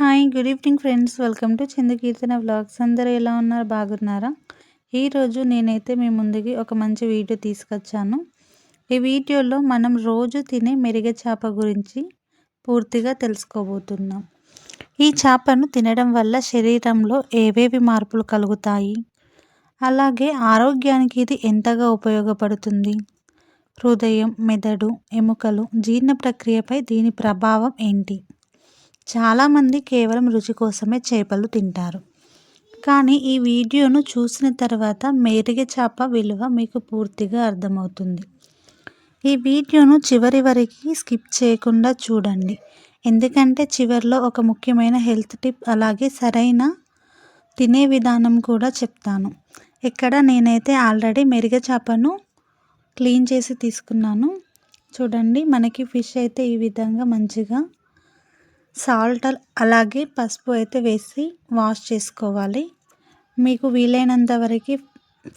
Hi good evening friends. Welcome to Chandrakeerthana vlogs. అందరూ ఎలా ఉన్నారు? బాగున్నారా? ఈరోజు నేనైతే మీ ముందుకి ఒక మంచి వీడియో తీసుకొచ్చాను. ఈ వీడియోలో మనం రోజు తినే మెరుగ చేప గురించి పూర్తిగా తెలుసుకోబోతున్నాం. ఈ చేపను తినడం వల్ల శరీరంలో ఏవేవి మార్పులు కలుగుతాయి? అలాగే ఆరోగ్యానికి ఇది ఎంతగా ఉపయోగపడుతుంది? హృదయం మెదడు ఎముకలు జీర్ణ ప్రక్రియపై దీని ప్రభావం ఏంటి? చాలామంది కేవలం రుచి కోసమే చేపలు తింటారు. కానీ ఈ వీడియోను చూసిన తర్వాత మేరిగ చేప విలువ మీకు పూర్తిగా అర్థమవుతుంది. ఈ వీడియోను చివరి వరకు స్కిప్ చేయకుండా చూడండి. ఎందుకంటే చివరిలో ఒక ముఖ్యమైన హెల్త్ టిప్ అలాగే సరైన తినే విధానం కూడా చెప్తాను. ఇక్కడ నేనైతే ఆల్రెడీ మెరుగ చేపను క్లీన్ చేసి తీసుకున్నాను. చూడండి మనకి ఫిష్ అయితే ఈ విధంగా మంచిగా సాల్ట్ అలాగే పసుపు అయితే వేసి వాష్ చేసుకోవాలి. మీకు వీలైనంత వరకు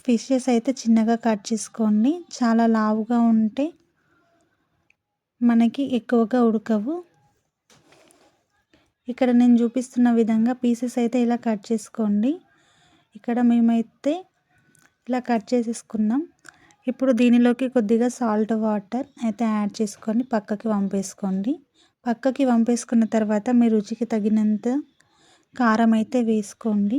ఫిషెస్ అయితే చిన్నగా కట్ చేసుకోండి. చాలా లావుగా ఉంటే మనకి ఎక్కువగా ఉడకవు. ఇక్కడ నేను చూపిస్తున్న విధంగా పీసెస్ అయితే ఇలా కట్ చేసుకోండి. ఇక్కడ మేమైతే ఇలా కట్ చేసేసుకున్నాం. ఇప్పుడు దీనిలోకి కొద్దిగా సాల్ట్ వాటర్ అయితే యాడ్ చేసుకొని పక్కకి పంపేసుకోండి పక్కకి వంపేసుకున్న తర్వాత మీ రుచికి తగినంత కారం అయితే వేసుకోండి.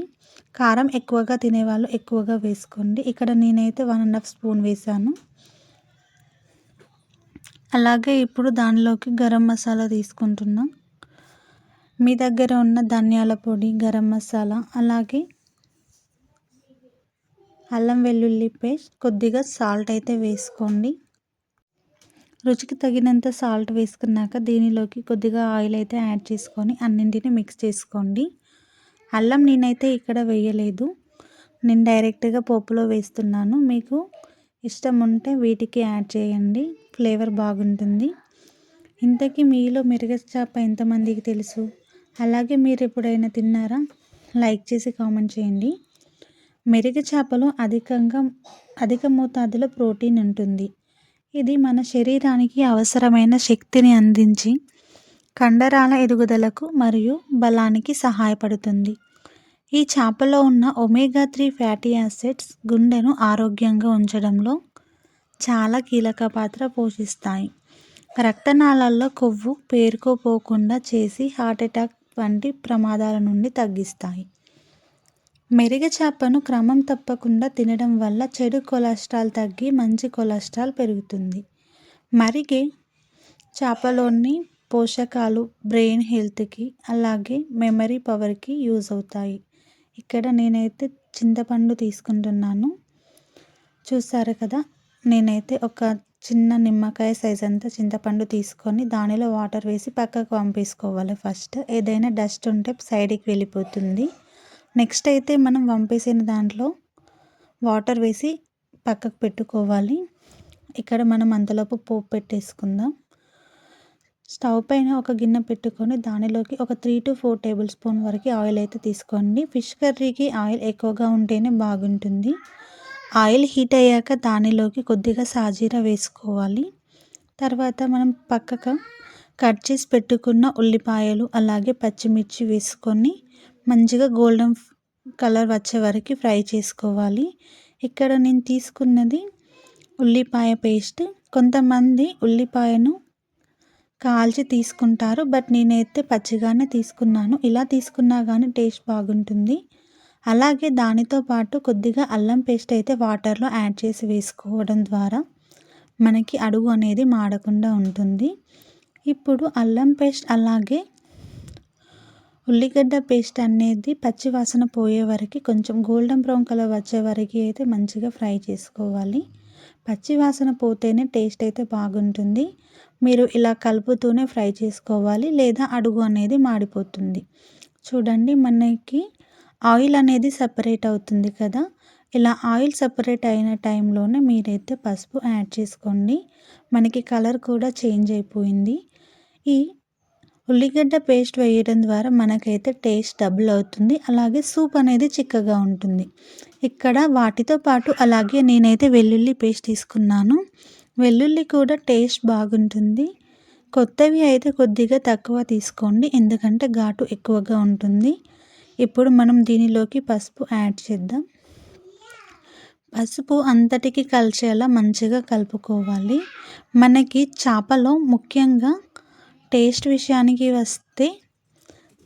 కారం ఎక్కువగా తినేవాళ్ళు ఎక్కువగా వేసుకోండి. ఇక్కడ నేనైతే వన్ అండ్ హాఫ్ స్పూన్ వేసాను. అలాగే ఇప్పుడు దానిలోకి గరం మసాలా తీసుకుంటున్నాం. మీ దగ్గర ఉన్న ధనియాల పొడి గరం మసాలా అలాగే అల్లం వెల్లుల్లి పేస్ట్ కొద్దిగా సాల్ట్ అయితే వేసుకోండి. రుచికి తగినంత సాల్ట్ వేసుకున్నాక దీనిలోకి కొద్దిగా ఆయిల్ అయితే యాడ్ చేసుకొని అన్నింటిని మిక్స్ చేసుకోండి. అల్లం నేనైతే ఇక్కడ వేయలేదు. నేను డైరెక్ట్గా పోపులో వేస్తున్నాను. మీకు ఇష్టం ఉంటే వీటికి యాడ్ చేయండి. ఫ్లేవర్ బాగుంటుంది. ఇంతకీ మీలో మెరుగ చేప ఎంతమందికి తెలుసు? అలాగే మీరు ఎప్పుడైనా తిన్నారా? లైక్ చేసి కామెంట్ చేయండి. మెరుగ చేపలో అధికంగా అధిక మోతాదులో ప్రోటీన్ ఉంటుంది. ఇది మన శరీరానికి అవసరమైన శక్తిని అందించి కండరాల ఎదుగుదలకు మరియు బలానికి సహాయపడుతుంది. ఈ చేపలో ఉన్న ఒమేగా త్రీ ఫ్యాటీ యాసిడ్స్ గుండెను ఆరోగ్యంగా ఉంచడంలో చాలా కీలక పాత్ర పోషిస్తాయి. రక్తనాళాల్లో కొవ్వు పేరుకోపోకుండా చేసి హార్ట్ అటాక్ వంటి ప్రమాదాల నుండి తగ్గిస్తాయి. మెరుగ చేపను క్రమం తప్పకుండా తినడం వల్ల చెడు కొలెస్ట్రాల్ తగ్గి మంచి కొలెస్ట్రాల్ పెరుగుతుంది. మరిగే చేపలోని పోషకాలు బ్రెయిన్ హెల్త్కి అలాగే మెమరీ పవర్కి యూజ్ అవుతాయి. ఇక్కడ నేనైతే చింతపండు తీసుకుంటున్నాను. చూసారు కదా నేనైతే ఒక చిన్న నిమ్మకాయ సైజ్ అంతా చింతపండు తీసుకొని దానిలో వాటర్ వేసి పక్కకు పంపేసుకోవాలి ఫస్ట్. ఏదైనా డస్ట్ ఉంటే సైడ్కి వెళ్ళిపోతుంది. నెక్స్ట్ అయితే మనం వంపేసిన దాంట్లో వాటర్ వేసి పక్కకు పెట్టుకోవాలి. ఇక్కడ మనం అంతలోపు పోపు పెట్టేసుకుందాం. స్టవ్ పైన ఒక గిన్నె పెట్టుకొని దానిలోకి ఒక three to four tablespoon వరకు ఆయిల్ అయితే తీసుకోండి. ఫిష్ కర్రీకి ఆయిల్ ఎక్కువగా ఉంటేనే బాగుంటుంది. ఆయిల్ హీట్ అయ్యాక దానిలోకి కొద్దిగా సాజీరా వేసుకోవాలి. తర్వాత మనం పక్కకు కట్ చేసి పెట్టుకున్న ఉల్లిపాయలు అలాగే పచ్చిమిర్చి వేసుకొని మంచిగా గోల్డెన్ కలర్ వచ్చే వరకు ఫ్రై చేసుకోవాలి. ఇక్కడ నేను తీసుకున్నది ఉల్లిపాయ పేస్ట్. కొంతమంది ఉల్లిపాయను కాల్చి తీసుకుంటారు బట్ నేనైతే పచ్చిగానే తీసుకున్నాను. ఇలా తీసుకున్నా కానీ టేస్ట్ బాగుంటుంది. అలాగే దానితో పాటు కొద్దిగా అల్లం పేస్ట్ అయితే వాటర్లో యాడ్ చేసి వేసుకోవడం ద్వారా మనకి అడుగు అనేది మాడకుండా ఉంటుంది. ఇప్పుడు అల్లం పేస్ట్ అలాగే ఉల్లిగడ్డ పేస్ట్ అనేది పచ్చి వాసన పోయే వరకు కొంచెం గోల్డెన్ బ్రౌన్ కలర్ వచ్చే వరకు అయితే మంచిగా ఫ్రై చేసుకోవాలి. పచ్చి వాసన పోతేనే టేస్ట్ అయితే బాగుంటుంది. మీరు ఇలా కలుపుతూనే ఫ్రై చేసుకోవాలి లేదా అడుగు అనేది మాడిపోతుంది. చూడండి మనకి ఆయిల్ అనేది సపరేట్ అవుతుంది కదా. ఇలా ఆయిల్ సపరేట్ అయిన టైంలోనే మీరైతే పసుపు యాడ్ చేసుకోండి. మనకి కలర్ కూడా చేంజ్ అయిపోయింది. ఈ ఉల్లిగడ్డ పేస్ట్ వేయడం ద్వారా మనకైతే టేస్ట్ డబుల్ అవుతుంది. అలాగే సూప్ అనేది చిక్కగా ఉంటుంది. ఇక్కడ వాటితో పాటు అలాగే నేనైతే వెల్లుల్లి పేస్ట్ తీసుకున్నాను. వెల్లుల్లి కూడా టేస్ట్ బాగుంటుంది. కొత్తవి అయితే కొద్దిగా తక్కువ తీసుకోండి. ఎందుకంటే ఘాటు ఎక్కువగా ఉంటుంది. ఇప్పుడు మనం దీనిలోకి పసుపు యాడ్ చేద్దాం. పసుపు అంతటికి కలిసేలా మంచిగా కలుపుకోవాలి. మనకి చేపలో ముఖ్యంగా టేస్ట్ విషయానికి వస్తే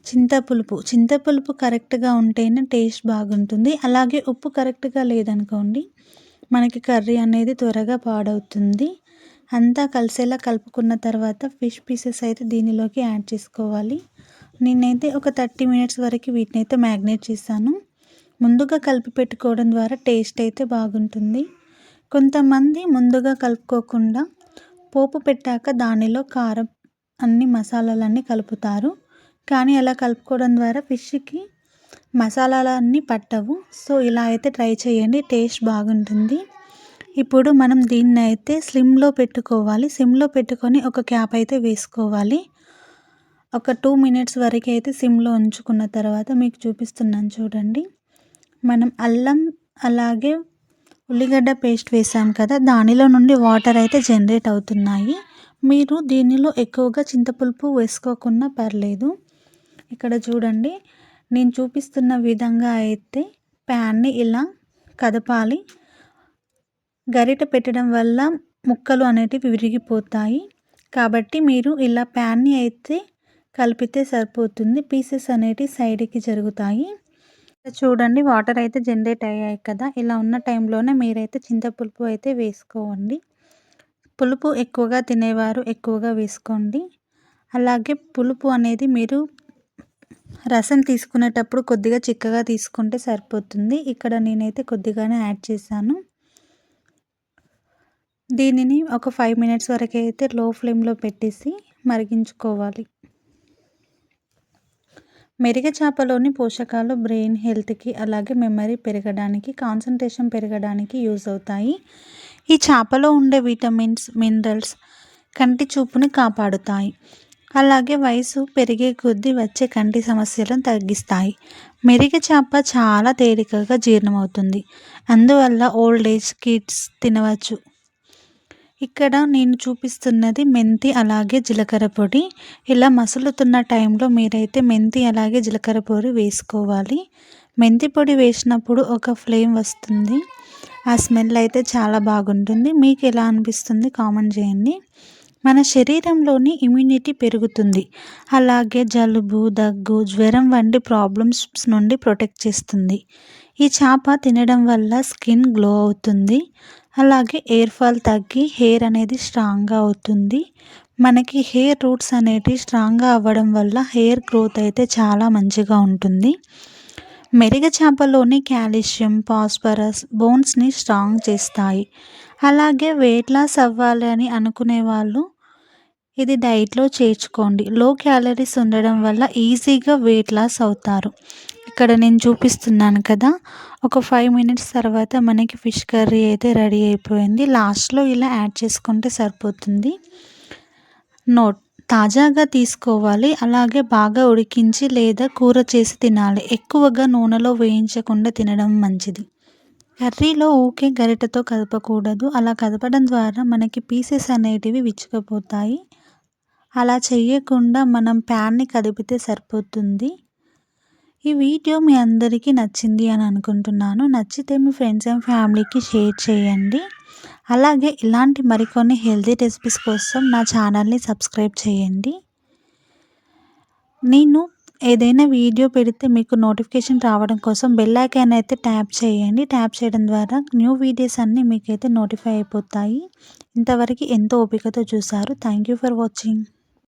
చింతపులుపు. చింతపులుపు కరెక్ట్గా ఉంటేనే టేస్ట్ బాగుంటుంది. అలాగే ఉప్పు కరెక్ట్గా లేదనుకోండి మనకి కర్రీ అనేది త్వరగా పాడవుతుంది. అంతా కలిసేలా కలుపుకున్న తర్వాత ఫిష్ పీసెస్ అయితే దీనిలోకి యాడ్ చేసుకోవాలి. నేనైతే ఒక థర్టీ మినిట్స్ వరకు వీటిని అయితే మ్యాగ్నేట్ చేశాను. ముందుగా కలిపి పెట్టుకోవడం ద్వారా టేస్ట్ అయితే బాగుంటుంది. కొంతమంది ముందుగా కలుపుకోకుండా పోపు పెట్టాక దానిలో కారం అన్ని మసాలాలన్నీ కలుపుతారు. కానీ అలా కలుపుకోవడం ద్వారా ఫిష్కి మసాలాలన్నీ పట్టవు. సో ఇలా అయితే ట్రై చేయండి. టేస్ట్ బాగుంటుంది. ఇప్పుడు మనం దీన్ని అయితే స్లిమ్లో పెట్టుకోవాలి. సిమ్లో పెట్టుకొని ఒక క్యాప్ అయితే వేసుకోవాలి. ఒక టూ మినిట్స్ వరకు అయితే సిమ్లో ఉంచుకున్న తర్వాత మీకు చూపిస్తున్నాను చూడండి. మనం అల్లం అలాగే ఉల్లిగడ్డ పేస్ట్ వేసాం కదా దానిలో నుండి వాటర్ అయితే జనరేట్ అవుతున్నాయి. మీరు దీనిలో ఎక్కువగా చింతపులుపు వేసుకోకుండా పర్లేదు. ఇక్కడ చూడండి నేను చూపిస్తున్న విధంగా అయితే ప్యాన్ని ఇలా కదపాలి. గరిట పెట్టడం వల్ల ముక్కలు అనేటివి విరిగిపోతాయి. కాబట్టి మీరు ఇలా ప్యాన్ని అయితే కలిపితే సరిపోతుంది. పీసెస్ అనేటివి సైడ్కి జరుగుతాయి. చూడండి వాటర్ అయితే జనరేట్ అయ్యాయి కదా. ఇలా ఉన్న టైంలోనే మీరైతే చింతపులుపు అయితే వేసుకోండి. పులుపు ఎక్కువగా తినేవారు ఎక్కువగా వేసుకోండి. అలాగే పులుపు అనేది మీరు రసం తీసుకునేటప్పుడు కొద్దిగా చిక్కగా తీసుకుంటే సరిపోతుంది. ఇక్కడ నేనైతే కొద్దిగానే యాడ్ చేశాను. దీనిని ఒక ఫైవ్ మినిట్స్ వరకు అయితే లో ఫ్లేమ్లో పెట్టేసి మరిగించుకోవాలి. మెరుగ చేపలోని పోషకాలు బ్రెయిన్ హెల్త్కి అలాగే మెమరీ పెరగడానికి కాన్సన్ట్రేషన్ పెరగడానికి యూజ్ అవుతాయి. ఈ చేపలో ఉండే విటమిన్స్ మినరల్స్ కంటి చూపుని కాపాడుతాయి. అలాగే వయసు పెరిగే కొద్దీ వచ్చే కంటి సమస్యలను తగ్గిస్తాయి. మెరిగ చేప చాలా తేలికగా జీర్ణమవుతుంది. అందువల్ల ఓల్డ్ ఏజ్ కిడ్స్ తినవచ్చు. ఇక్కడ నేను చూపిస్తున్నది మెంతి అలాగే జీలకర్ర పొడి. ఇలా మసులుతున్న టైంలో మీరైతే మెంతి అలాగే జీలకర్ర పొడి వేసుకోవాలి. మెంతి పొడి వేసినప్పుడు ఒక ఫ్లేమ్ వస్తుంది. ఆ స్మెల్ అయితే చాలా బాగుంటుంది. మీకు ఎలా అనిపిస్తుంది కామెంట్ చేయండి. మన శరీరంలోని ఇమ్యూనిటీ పెరుగుతుంది. అలాగే జలుబు దగ్గు జ్వరం వంటి ప్రాబ్లమ్స్ నుండి ప్రొటెక్ట్ చేస్తుంది. ఈ చేప తినడం వల్ల స్కిన్ గ్లో అవుతుంది. అలాగే ఎయిర్ ఫాల్ తగ్గి హెయిర్ అనేది స్ట్రాంగ్గా అవుతుంది. మనకి హెయిర్ రూట్స్ అనేటివి స్ట్రాంగ్గా అవ్వడం వల్ల హెయిర్ గ్రోత్ అయితే చాలా మంచిగా ఉంటుంది. మెరుగ చేపలోని కాల్షియం ఫాస్ఫరస్ బోన్స్ని స్ట్రాంగ్ చేస్తాయి. అలాగే వెయిట్ లాస్ అవ్వాలి అని అనుకునే వాళ్ళు ఇది డైట్లో చేర్చుకోండి. లో క్యాలరీస్ ఉండడం వల్ల ఈజీగా వెయిట్ లాస్ అవుతారు. ఇక్కడ నేను చూపిస్తున్నాను కదా ఒక ఫైవ్ మినిట్స్ తర్వాత మనకి ఫిష్ కర్రీ అయితే రెడీ అయిపోయింది. లాస్ట్లో ఇలా యాడ్ చేసుకుంటే సరిపోతుంది. నోట్. తాజాగా తీసుకోవాలి. అలాగే బాగా ఉడికించి లేదా కూర చేసి తినాలి. ఎక్కువగా నూనెలో వేయించకుండా తినడం మంచిది. కర్రీలో ఊకే గరిటతో కదపకూడదు. అలా కదపడం ద్వారా మనకి పీసెస్ అనేటివి విచ్చుకపోతాయి. అలా చేయకుండా మనం ప్యాన్ని కదిపితే సరిపోతుంది. ఈ వీడియో మీ అందరికీ నచ్చింది అని అనుకుంటున్నాను. నచ్చితే మీ ఫ్రెండ్స్ అండ్ ఫ్యామిలీకి షేర్ చేయండి. అలాగే ఇలాంటి మరికొన్ని హెల్తీ రెసిపీస్ కోసం నా ఛానల్ని సబ్స్క్రైబ్ చేయండి. నేను ఏదైనా వీడియో పెడితే మీకు నోటిఫికేషన్ రావడం కోసం బెల్ ఐకాన్ అయితే ట్యాప్ చేయండి. ట్యాప్ చేయడం ద్వారా న్యూ వీడియోస్ అన్నీ మీకైతే నోటిఫై అయిపోతాయి. ఇంతవరకు ఎంతో ఓపికతో చూసారు థ్యాంక్ యూ ఫర్ వాచింగ్.